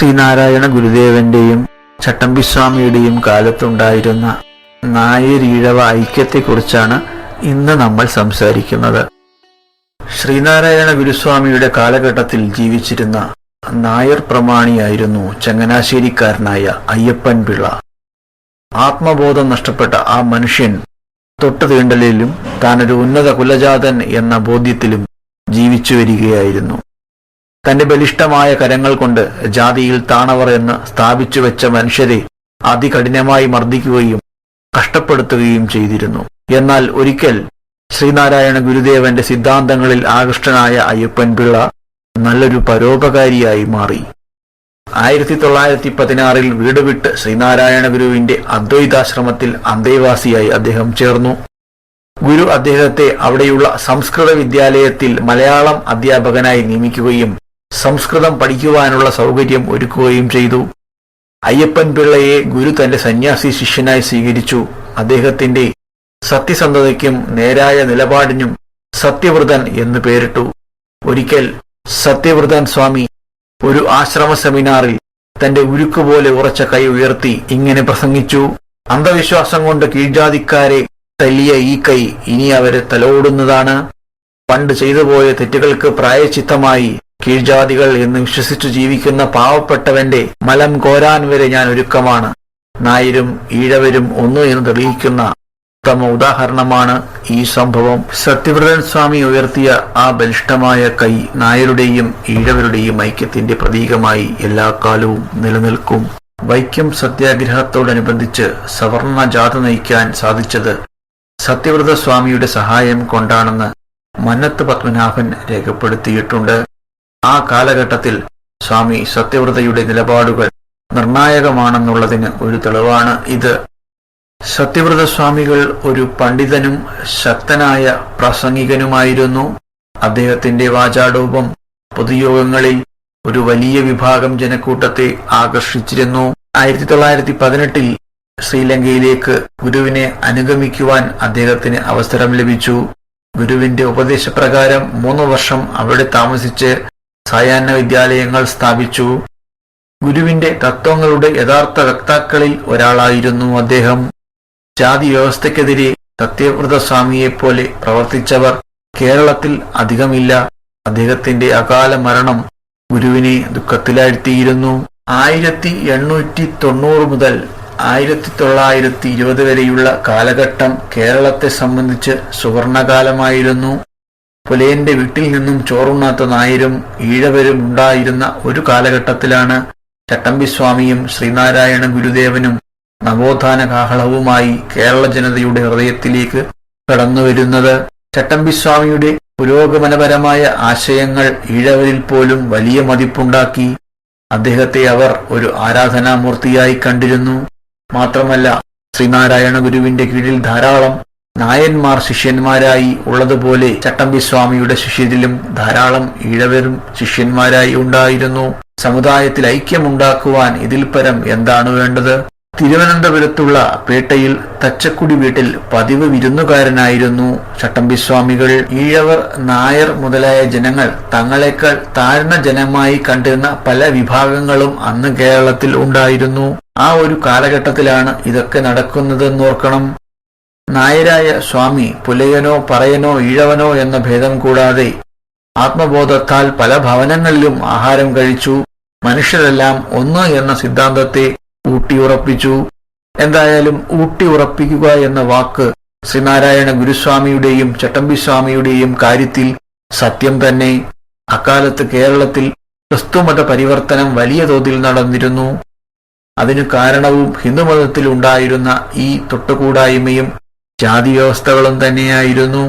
ശ്രീനാരായണ ഗുരുദേവന്റെയും ചട്ടമ്പിസ്വാമിയുടെയും കാലത്തുണ്ടായിരുന്ന നായരീഴവ ഐക്യത്തെക്കുറിച്ചാണ് ഇന്ന് നമ്മൾ സംസാരിക്കുന്നത്. ശ്രീനാരായണ ഗുരുസ്വാമിയുടെ കാലഘട്ടത്തിൽ ജീവിച്ചിരുന്ന നായർ പ്രമാണിയായിരുന്നു ചങ്ങനാശ്ശേരിക്കാരനായ അയ്യപ്പൻ പിള്ള. ആത്മബോധം നഷ്ടപ്പെട്ട ആ മനുഷ്യൻ തൊട്ടു തീണ്ടലിലും താനൊരു ഉന്നത കുലജാതൻ എന്ന ബോധ്യത്തിലും ജീവിച്ചു വരികയായിരുന്നു. തന്റെ ബലിഷ്ഠമായ കരങ്ങൾ കൊണ്ട് ജാതിയിൽ താണവർ എന്ന് സ്ഥാപിച്ചു വെച്ച മനുഷ്യരെ അതികഠിനമായി മർദ്ദിക്കുകയും കഷ്ടപ്പെടുത്തുകയും ചെയ്തിരുന്നു. എന്നാൽ ഒരിക്കൽ ശ്രീനാരായണ ഗുരുദേവന്റെ സിദ്ധാന്തങ്ങളിൽ ആകൃഷ്ടനായ അയ്യപ്പൻ പിള്ള നല്ലൊരു പരോപകാരിയായി മാറി. ആയിരത്തി തൊള്ളായിരത്തി പതിനാറിൽ വീട് വിട്ട് ശ്രീനാരായണ ഗുരുവിന്റെ അദ്വൈതാശ്രമത്തിൽ അന്തേവാസിയായി അദ്ദേഹം ചേർന്നു. ഗുരു അദ്ദേഹത്തെ അവിടെയുള്ള സംസ്കൃത വിദ്യാലയത്തിൽ മലയാളം അധ്യാപകനായി നിയമിക്കുകയും സംസ്കൃതം പഠിക്കുവാനുള്ള സൗകര്യം ഒരുക്കുകയും ചെയ്തു. അയ്യപ്പൻ പിള്ളയെ ഗുരു തന്റെ സന്യാസി ശിഷ്യനായി സ്വീകരിച്ചു. അദ്ദേഹത്തിന്റെ സത്യസന്ധതയ്ക്കും നേരായ നിലപാടിനും സത്യവ്രതൻ എന്ന് പേരിട്ടു. ഒരിക്കൽ സത്യവ്രതൻ സ്വാമി ഒരു ആശ്രമ സെമിനാറിൽ തന്റെ ഉരുക്കുപോലെ ഉറച്ച കൈ ഉയർത്തി ഇങ്ങനെ പ്രസംഗിച്ചു. അന്ധവിശ്വാസം കൊണ്ട് കീഴ്ജാതിക്കാരെ തല്ലിയ ഈ കൈ ഇനി അവരെ തലോടുന്നതാണ്. പണ്ട് ചെയ്തുപോയ തെറ്റുകൾക്ക് പ്രായച്ചിത്തമായി കീഴ്ജാതികൾ എന്ന് വിശ്വസിച്ചു ജീവിക്കുന്ന പാവപ്പെട്ടവന്റെ മലം കോരാൻ വരെ ഞാൻ ഒരുക്കമാണ്. നായരും ഈഴവരും ഒന്നു എന്ന് തെളിയിക്കുന്ന ഉത്തമ ഉദാഹരണമാണ് ഈ സംഭവം. സത്യവ്രതൻ സ്വാമി ഉയർത്തിയ ആ ബലിഷ്ഠമായ കൈ നായരുടെയും ഈഴവരുടെയും ഐക്യത്തിന്റെ പ്രതീകമായി എല്ലാ കാലവും നിലനിൽക്കും. വൈക്കം സത്യാഗ്രഹത്തോടനുബന്ധിച്ച് സവർണ ജാഥ നയിക്കാൻ സാധിച്ചത് സത്യവ്രത സ്വാമിയുടെ സഹായം കൊണ്ടാണെന്ന് മന്നത്ത് പത്മനാഭൻ രേഖപ്പെടുത്തിയിട്ടുണ്ട്. ആ കാലഘട്ടത്തിൽ സ്വാമി സത്യവ്രതയുടെ നിലപാടുകൾ നിർണായകമാണെന്നുള്ളതിന് ഒരു തെളിവാണ് ഇത്. സത്യവ്രത സ്വാമികൾ ഒരു പണ്ഡിതനും ശക്തനായ പ്രാസംഗികനുമായിരുന്നു. അദ്ദേഹത്തിന്റെ വാചാടൂപം പൊതുയോഗങ്ങളിൽ ഒരു വലിയ വിഭാഗം ജനക്കൂട്ടത്തെ ആകർഷിച്ചിരുന്നു. ആയിരത്തി തൊള്ളായിരത്തി പതിനെട്ടിൽ ശ്രീലങ്കയിലേക്ക് ഗുരുവിനെ അനുഗമിക്കുവാൻ അദ്ദേഹത്തിന് അവസരം ലഭിച്ചു. ഗുരുവിന്റെ ഉപദേശപ്രകാരം മൂന്ന് വർഷം അവിടെ താമസിച്ച് സായാഹ്ന വിദ്യാലയങ്ങൾ സ്ഥാപിച്ചു. ഗുരുവിന്റെ തത്വങ്ങളുടെ യഥാർത്ഥ വക്താക്കളിൽ ഒരാളായിരുന്നു അദ്ദേഹം. ജാതി വ്യവസ്ഥയ്ക്കെതിരെ സത്യവ്രത സ്വാമിയെപ്പോലെ പ്രവർത്തിച്ചവർ കേരളത്തിൽ അധികമില്ല. അദ്ദേഹത്തിന്റെ അകാല മരണം ഗുരുവിനെ ദുഃഖത്തിലാഴ്ത്തിയിരുന്നു. ആയിരത്തി എണ്ണൂറ്റി തൊണ്ണൂറ് മുതൽ ആയിരത്തി തൊള്ളായിരത്തി ഇരുപത് വരെയുള്ള കാലഘട്ടം കേരളത്തെ സംബന്ധിച്ച് സുവർണകാലമായിരുന്നു. പുലയന്റെ വീട്ടിൽ നിന്നും ചോറുണ്ണാത്ത നായരും ഈഴവരും ഉണ്ടായിരുന്ന ഒരു കാലഘട്ടത്തിലാണ് ചട്ടമ്പിസ്വാമിയും ശ്രീനാരായണ ഗുരുദേവനും നവോത്ഥാന കാഹളവുമായി കേരള ജനതയുടെ ഹൃദയത്തിലേക്ക് കടന്നുവരുന്നത് ചട്ടമ്പിസ്വാമിയുടെ പുരോഗമനപരമായ ആശയങ്ങൾ ഈഴവരിൽ പോലും വലിയ മതിപ്പുണ്ടാക്കി അദ്ദേഹത്തെ അവർ ഒരു ആരാധനാമൂർത്തിയായി കണ്ടിരുന്നു. മാത്രമല്ല ശ്രീനാരായണ ഗുരുവിന്റെ കീഴിൽ ധാരാളം നായന്മാർ ശിഷ്യന്മാരായി ഉള്ളതുപോലെ ചട്ടമ്പി സ്വാമിയുടെ ശിഷ്യരിലും ധാരാളം ഈഴവരും ശിഷ്യന്മാരായി ഉണ്ടായിരുന്നു. സമുദായത്തിൽ ഐക്യമുണ്ടാക്കുവാൻ ഇതിൽ പരം എന്താണ് വേണ്ടത്? തിരുവനന്തപുരത്തുള്ള പേട്ടയിൽ തച്ചക്കുടി വീട്ടിൽ പതിവ് വിരുന്നുകാരനായിരുന്നു ചട്ടമ്പി സ്വാമികൾ ഈഴവർ നായർ മുതലായ ജനങ്ങൾ തങ്ങളെക്കാൾ താഴ്ന്ന ജനമായി കണ്ടിരുന്ന പല വിഭാഗങ്ങളും അന്ന് കേരളത്തിൽ ഉണ്ടായിരുന്നു. ആ ഒരു കാലഘട്ടത്തിലാണ് ഇതൊക്കെ നടക്കുന്നതെന്നോർക്കണം. നായരായ സ്വാമി പുലയനോ പറയനോ ഈഴവനോ എന്ന ഭേദം കൂടാതെ ആത്മബോധത്താൽ പല ഭവനങ്ങളിലും ആഹാരം കഴിച്ചു മനുഷ്യരെല്ലാം ഒന്ന് എന്ന സിദ്ധാന്തത്തെ ഊട്ടിയുറപ്പിച്ചു. എന്തായാലും ഊട്ടിയുറപ്പിക്കുക എന്ന വാക്ക് ശ്രീനാരായണ ഗുരുസ്വാമിയുടെയും ചട്ടമ്പിസ്വാമിയുടെയും കാര്യത്തിൽ സത്യം തന്നെ. അക്കാലത്ത് കേരളത്തിൽ ക്രിസ്തുമത പരിവർത്തനം വലിയ തോതിൽ നടന്നിരുന്നു. അതിനു കാരണവും ഹിന്ദുമതത്തിൽ ഉണ്ടായിരുന്ന ഈ തൊട്ടുകൂടായ്മയും ജാതി വ്യവസ്ഥകളും തന്നെയായിരുന്നു.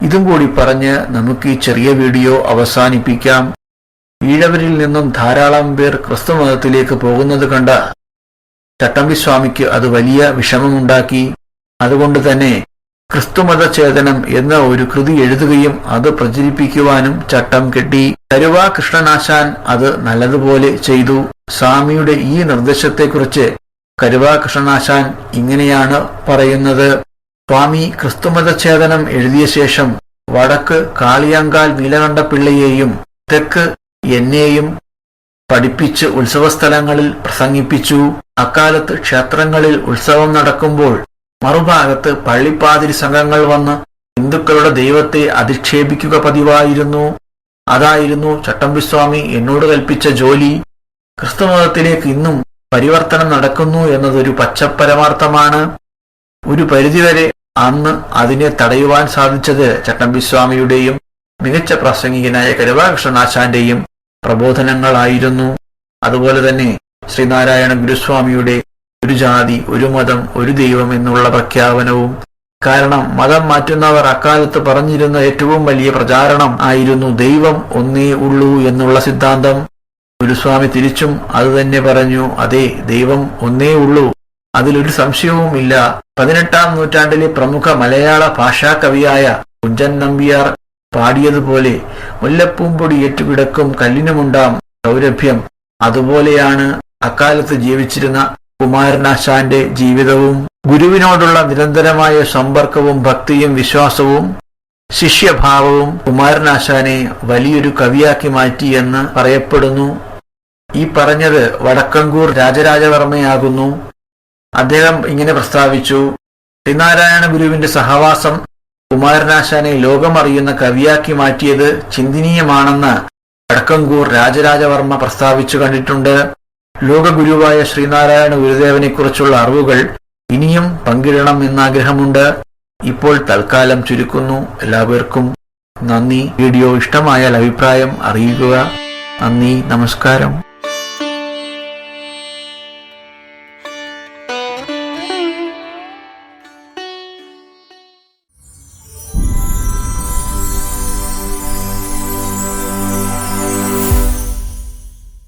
ഇതും കൂടി പറഞ്ഞ് നമുക്ക് ഈ ചെറിയ വീഡിയോ അവസാനിപ്പിക്കാം. ഈഴവരിൽ നിന്നും ധാരാളം പേർ ക്രിസ്തുമതത്തിലേക്ക് പോകുന്നത് കണ്ട ചട്ടമ്പി സ്വാമിക്ക് അത് വലിയ വിഷമമുണ്ടാക്കി. അതുകൊണ്ട് തന്നെ ക്രിസ്തുമത ചേതനം എന്ന ഒരു കൃതി എഴുതുകയും അത് പ്രചരിപ്പിക്കുവാനും ചട്ടം കെട്ടി. കരുവാ കൃഷ്ണനാശാൻ അത് നല്ലതുപോലെ ചെയ്തു. സ്വാമിയുടെ ഈ നിർദ്ദേശത്തെക്കുറിച്ച് കരുവാ കൃഷ്ണനാശാൻ ഇങ്ങനെയാണ് പറയുന്നത്. സ്വാമി ക്രിസ്തുമതഛേദനം എഴുതിയ ശേഷം വടക്ക് കാളിയാങ്കാൽ നീലകണ്ഠപിള്ളയെയും തെക്ക് എന്നെയും പഠിപ്പിച്ച് ഉത്സവസ്ഥലങ്ങളിൽ പ്രസംഗിപ്പിച്ചു. അക്കാലത്ത് ക്ഷേത്രങ്ങളിൽ ഉത്സവം നടക്കുമ്പോൾ മറുഭാഗത്ത് പള്ളിപ്പാതിരി സംഘങ്ങൾ വന്ന് ഹിന്ദുക്കളുടെ ദൈവത്തെ അധിക്ഷേപിക്കുക പതിവായിരുന്നു. അതായിരുന്നു ചട്ടമ്പിസ്വാമി എന്നോട് കൽപ്പിച്ച ജോലി. ക്രിസ്തുമതത്തിലേക്ക് ഇന്നും പരിവർത്തനം നടക്കുന്നു എന്നതൊരു പച്ചപരമാർത്ഥമാണ് ഒരു പരിധിവരെ അന്ന് അതിനെ തടയുവാൻ സാധിച്ചത് ചട്ടമ്പിസ്വാമിയുടെയും മികച്ച പ്രാസംഗികനായ കരുവാകൃഷ്ണനാശാന്റെയും പ്രബോധനങ്ങളായിരുന്നു. അതുപോലെ തന്നെ ശ്രീനാരായണ ഗുരുസ്വാമിയുടെ ഒരു ജാതി ഒരു മതം ഒരു ദൈവം എന്നുള്ള പ്രഖ്യാപനവും. കാരണം മതം മാറ്റുന്നവർ അക്കാലത്ത് പറഞ്ഞിരുന്ന ഏറ്റവും വലിയ പ്രചാരണം ആയിരുന്നു ദൈവം ഒന്നേ ഉള്ളൂ എന്നുള്ള സിദ്ധാന്തം. ഗുരുസ്വാമി തിരിച്ചും അത് തന്നെ പറഞ്ഞു അതെ ദൈവം ഒന്നേ ഉള്ളൂ. അതിലൊരു സംശയവുമില്ല പതിനെട്ടാം നൂറ്റാണ്ടിലെ പ്രമുഖ മലയാള ഭാഷാ കവിയായ കുഞ്ചൻ നമ്പ്യാർ പാടിയതുപോലെ മുല്ലപ്പൂമ്പൊടി ഏറ്റുകിടക്കും കല്ലിനുമുണ്ടാം സൗരഭ്യം അതുപോലെയാണ് അക്കാലത്ത് ജീവിച്ചിരുന്ന കുമാരനാശാന്റെ ജീവിതവും ഗുരുവിനോടുള്ള നിരന്തരമായ സമ്പർക്കവും ഭക്തിയും വിശ്വാസവും ശിഷ്യഭാവവും കുമാരനാശാനെ വലിയൊരു കവിയാക്കി മാറ്റിയെന്ന് പറയപ്പെടുന്നു. ഈ പറഞ്ഞത് വടക്കങ്കൂർ രാജരാജവർമ്മയാകുന്നു. അദ്ദേഹം ഇങ്ങനെ പ്രസ്താവിച്ചു ശ്രീനാരായണ ഗുരുവിന്റെ സഹവാസം കുമാരനാശാനെ ലോകമറിയുന്ന കവിയാക്കി മാറ്റിയത് ചിന്തനീയമാണെന്ന് വടക്കങ്കൂർ രാജരാജവർമ്മ പ്രസ്താവിച്ചു കണ്ടിട്ടുണ്ട്. ലോകഗുരുവായ ശ്രീനാരായണ ഗുരുദേവനെക്കുറിച്ചുള്ള അറിവുകൾ ഇനിയും പങ്കിടണം എന്നാഗ്രഹമുണ്ട്. ഇപ്പോൾ തൽക്കാലം ചുരുക്കുന്നു. എല്ലാവർക്കും നന്ദി. വീഡിയോ ഇഷ്ടമായാൽ അഭിപ്രായം അറിയിക്കുക. നന്ദി. നമസ്കാരം.